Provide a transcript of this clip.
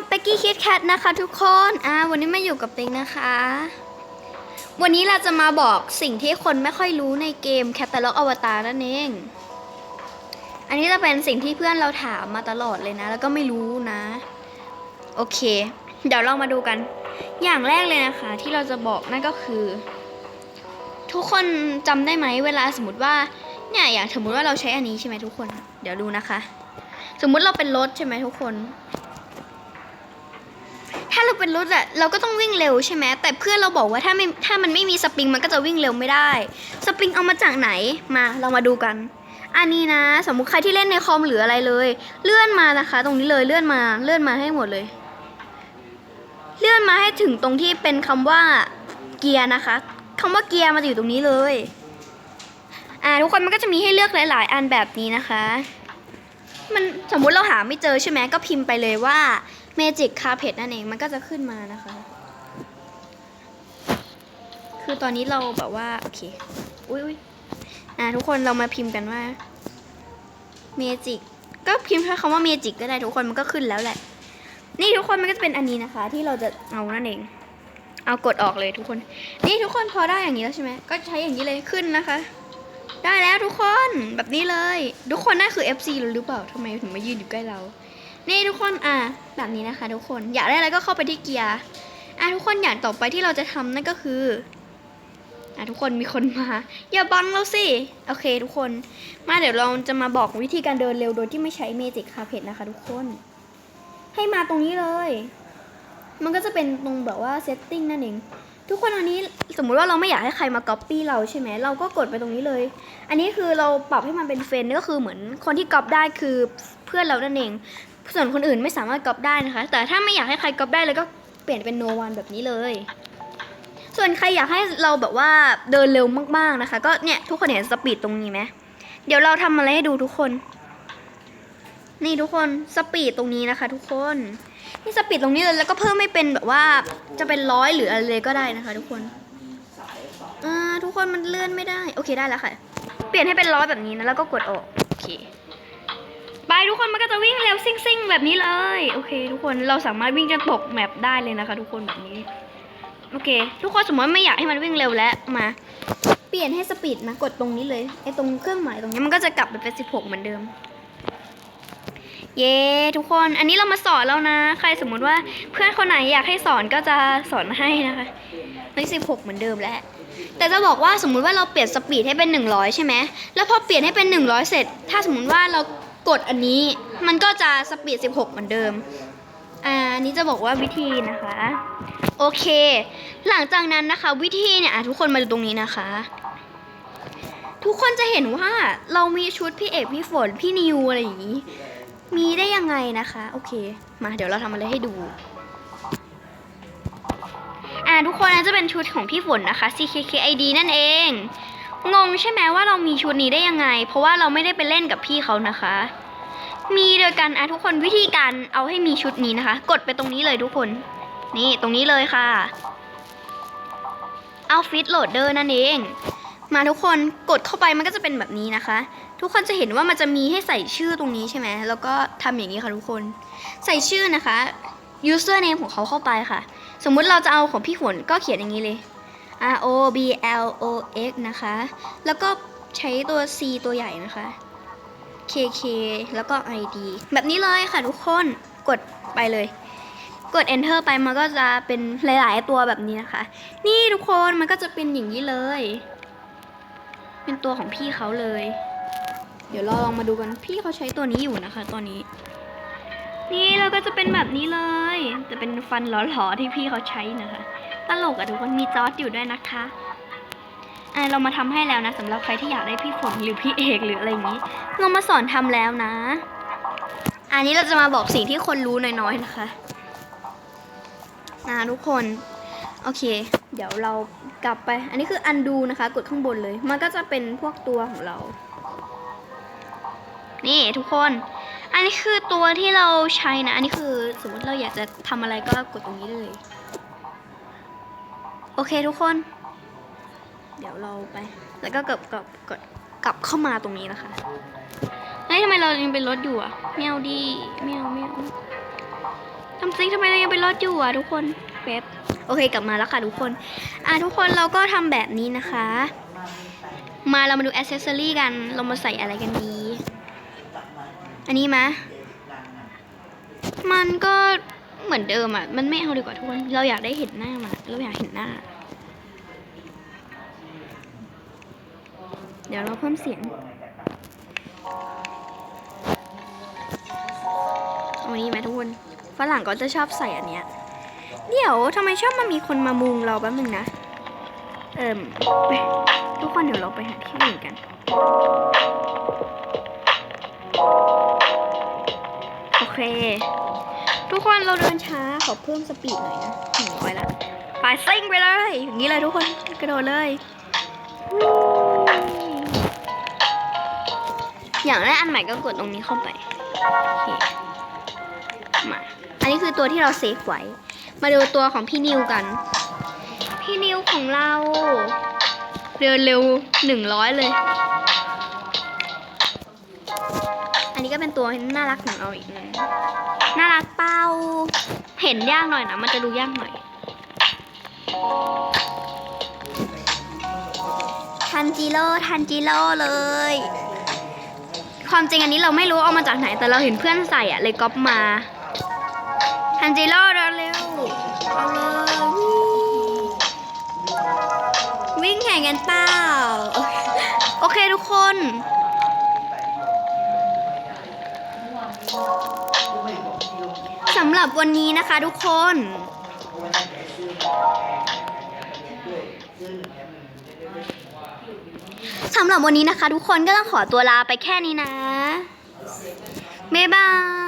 องเป็กกี้คิดแคทนะคะทุกคนอ่าวันนี้มาอยู่กับเป็กนะคะ วันนี้เราจะมาบอกสิ่งที่คนไม่ค่อยรู้ในเกมแคตตาล็อกอวตารนั่นเอง อันนี้จะเป็นสิ่งที่เพื่อนเราถามมาตลอดเลยนะ แล้วก็ไม่รู้นะ โอเค เดี๋ยวเรามาดูกัน อย่างแรกเลยนะคะ ที่เราจะบอกนั่นก็คือ ทุกคนจำได้ไหมเวลาสมมติว่าเนี่ยอย่างสมมติว่าเราใช้อันนี้ใช่ไหมทุกคน เดี๋ยวดูนะคะ สมมุติเราเป็นรถใช่ไหมทุกคน เราเป็นรถอะเราก็ต้องวิ่งเร็วใช่ไหมแต่เพื่อนเราบอกว่าถ้าไม่ถ้ามันไม่มีสปริงมันก็จะวิ่งเร็วไม่ได้ สปริงเอามาจากไหนมาเรามาดูกัน อันนี้นะ สมมุติใครที่เล่นในคอมหรืออะไรเลย เลื่อนมานะคะ ตรงนี้เลยเลื่อนมาเลื่อนมาให้หมดเลย เลื่อนมาให้ถึงตรงที่เป็นคำว่าเกียร์นะคะคำว่าเกียร์มันจะอยู่ตรงนี้เลยอ่าทุกคนมันก็จะมีให้เลือกหลาย ๆ อันแบบนี้นะคะ มันสมมุติเราหาไม่เจอใช่ไหมก็พิมพ์ไปเลยว่า Magic Carpet นั่นเองมันก็จะขึ้นมานะคะ คือตอนนี้เราแบบว่า โอเค อุ้ยอุ้ยอ่าทุกคนเรามาพิมพ์กันว่า Magic ก็พิมพ์แค่คำว่า Magic ก็ได้ทุกคนมันก็ขึ้นแล้วแหละ นี่ทุกคนมันก็จะเป็นอันนี้นะคะ ที่เราจะเอานั่นเอง เอากดออกเลยทุกคน นี่ทุกคนพอได้อย่างนี้แล้วใช่ไหมก็ใช้อย่างนี้เลยขึ้นนะคะได้แล้วทุกคนแบบนี้เลย ทุกคนนั่นคือ FC หรือเปล่าทำไมถึงมายืนอยู่ใกล้เรา นี่ทุกคนอะแบบนี้นะคะ ทุกคนอยากได้อะไรก็เข้าไปที่เกียร์อะทุกคนอย่างต่อไปที่เราจะทำนั่นก็คืออะทุกคนมีคนมา อย่าบังเราสิโอเค ทุกคนมาเดี๋ยวเราจะมาบอกวิธีการเดินเร็วโดยที่ไม่ใช้เมจิกคาเพจนะคะ ทุกคน ให้มาตรงนี้เลย มันก็จะเป็นตรงแบบว่าเซตติ้งนั่นเองทุกคนอันนี้สมมุติว่าเราไม่อยากให้ใครมาก๊อปปี้เราใช่ไหมเราก็กดไปตรงนี้เลย อันนี้คือเราปรับให้มันเป็นเฟรนด์ก็คือเหมือนคนที่ก๊อปได้คือเพื่อนเรานั่นเอง ส่วนคนอื่นไม่สามารถก๊อปได้นะคะ แต่ถ้าไม่อยากให้ใครก๊อปได้เลยก็เปลี่ยนเป็นโนวันแบบนี้เลย ส่วนใครอยากให้เราแบบว่าเดินเร็วมากๆนะคะ ก็เนี่ยทุกคนเห็นสปีดตรงนี้ไหมเดี๋ยวเราทำอะไรให้ดูทุกคน นี่ทุกคนสปีดตรงนี้นะคะ ทุกคนนี่สปีดตรงนี้เลยแล้วก็เพิ่มไม่เป็นแบบว่าจะเป็นร้อยหรืออะไรเลยก็ได้นะคะ ทุกคนอ่าทุกคนมันเลื่อนไม่ได้ โอเคได้แล้วค่ะ เปลี่ยนให้เป็นร้อยแบบนี้นะแล้วก็กดออกโอเค ไปทุกคนมันก็จะวิ่งเร็วซิ่งๆแบบนี้เลย โอเค ทุกคนเราสามารถวิ่งจนตกแมปได้เลยนะคะ ทุกคนแบบนี้ โอเค ทุกคนสมมติว่าไม่อยากให้มันวิ่งเร็วแล้วมา เปลี่ยนให้สปีดนะกดตรงนี้เลยไอ้ตรงเครื่องหมายตรงนี้มันก็จะกลับไปเป็น16เหมือนเดิม เย้ทุกคนอันนี้เรามาสอนแล้วนะ ใครสมมุติว่าเพื่อนคนไหนอยากให้สอนก็จะสอนให้นะคะนี่สิบหกเหมือนเดิมแล้วแต่จะบอกว่าสมมุติว่าเราเปลี่ยนสปีดให้เป็น 100 ใช่ไหมแล้วพอเปลี่ยนให้เป็น 100 เสร็จ ถ้าสมมุติว่าเรา กดอันนี้มันก็จะสปีด 16 เหมือนเดิม อ่านนี้จะบอกว่าวิธีนะคะ โอเค หลังจากนั้นนะคะ วิธีเนี่ยทุกคนมาดูตรงนี้นะคะ ทุกคนจะเห็นว่าเรามีชุดพี่เอกพี่ฝนพี่นิวอะไรอย่างนี้ มีได้ยังไงนะคะ โอเค มาเดี๋ยวเราทำอะไรให้ดู อ่าทุกคนนจะเป็นชุดของพี่ฝนนะคะ CKKID นั่นเอง งงใช่ไหมว่าเรามีชุดนี้ได้ยังไง เพราะว่าเราไม่ได้ไปเล่นกับพี่เขานะคะ มีโดยการอะทุกคนวิธีการเอาให้มีชุดนี้นะคะ กดไปตรงนี้เลยทุกคน นี่ตรงนี้เลยค่ะ Outfit Loader นั่นเอง มาทุกคนกดเข้าไปมันก็จะเป็นแบบนี้นะคะ ทุกคนจะเห็นว่ามันจะมีให้ใส่ชื่อตรงนี้ใช่ไหมแล้วก็ทำอย่างนี้ค่ะทุกคน ใส่ชื่อนะคะ user name ของเขาเข้าไปค่ะ สมมุติเราจะเอาของพี่ฝนก็เขียนอย่างนี้เลย R O B L O X นะคะ แล้วก็ใช้ตัว C ตัวใหญ่นะคะ K K แล้วก็ I D แบบนี้เลยค่ะทุกคนกดไปเลย กด enter ไปมันก็จะเป็นหลาย ๆ ตัวแบบนี้นะคะ นี่ทุกคนมันก็จะเป็นอย่างนี้เลย เป็นตัวของพี่เขาเลย เดี๋ยวเราลองมาดูกันพี่เขาใช้ตัวนี้อยู่นะคะ ตอนนี้ นี่เราก็จะเป็นแบบนี้เลย จะเป็นฟันหล่อๆที่พี่เขาใช้นะคะ ตลกอะทุกคนมีจอร์ดอยู่ด้วยนะคะอะเรามาทำให้แล้วนะสำหรับใครที่อยากได้พี่ฝนหรือพี่เอกหรืออะไรอย่างนี้ เรามาสอนทำแล้วนะ อันนี้เราจะมาบอกสิ่งที่คนรู้น้อยๆนะคะอ่าทุกคนโอเค เดี๋ยวเรากลับไป อันนี้คือ undo นะคะ กดข้างบนเลย มันก็จะเป็นพวกตัวของเรา นี่ทุกคน อันนี้คือตัวที่เราใช้นะ อันนี้คือสมมติเราอยากจะทำอะไรก็กดตรงนี้เลย เคทุกคน เดี๋ยวเราไป แล้วก็กลับกลับกดกลับเข้ามาตรงนี้นะคะเฮ้ยทำไมเรายังเป็นรถอยู่อะไม่เอาดีไม่เอาไม่เอาทำซิทำไมเรายังเป็นรถอยู่อะทุกคนเว็บโอเคกลับมาแล้วค่ะทุกคน อะทุกคนเราก็ทำแบบนี้นะคะ มาเรามาดูอ c เซสซอรี่กัน เรามาใส่อะไรกันดี อันนี้มะมันก็ เหมือนเดิมอะ มันไม่เอาดีกว่าทุกคน เราอยากได้เห็นหน้ามันเราอยากเห็นหน้า เดี๋ยวเราเพิ่มเสียงเอานี้ไหมทุกคน ฝรั่งก็จะชอบใส่อันเนี้ย เดี๋ยวทำไมชอบมามีคนมามุงเราแป๊บนึงนะ เอิ่มทุกคนเดี๋ยวเราไปหาที่อื่นกันโอเค กคนเราเดินช้าขอเพิ่มสปีดหน่อยนะหนึ่งร้อยละไปซิ่งไปเลย อย่างนี้เลยทุกคนกระโดดเลย อย่างแรกอันใหม่ก็กดตรงนี้เข้าไปมา อันนี้คือตัวที่เราเซฟไว้ มาดูตัวของพี่นิวกัน พี่นิวของเราเดินเร็วหนึ่งร้อยเลย อันนี้ก็เป็นตัวน่ารักของเราอีกหนึ่ง น่ารักเป้า เห็นยากหน่อยนะ มันจะดูยากหน่อย ทันจิโร่ทันจิโร่เลย ความจริงอันนี้เราไม่รู้เอามาจากไหน แต่เราเห็นเพื่อนใส่อะเลยก๊อปมา ทันจิโร่เร็วเอาเลยวิ่งแข่งกันเปล่า โอเคทุกคน รับวันนี้นะคะทุกคน สำหรับวันนี้นะคะ ทุกคนก็ต้องขอตัวลาไปแค่นี้นะบ๊ายบาย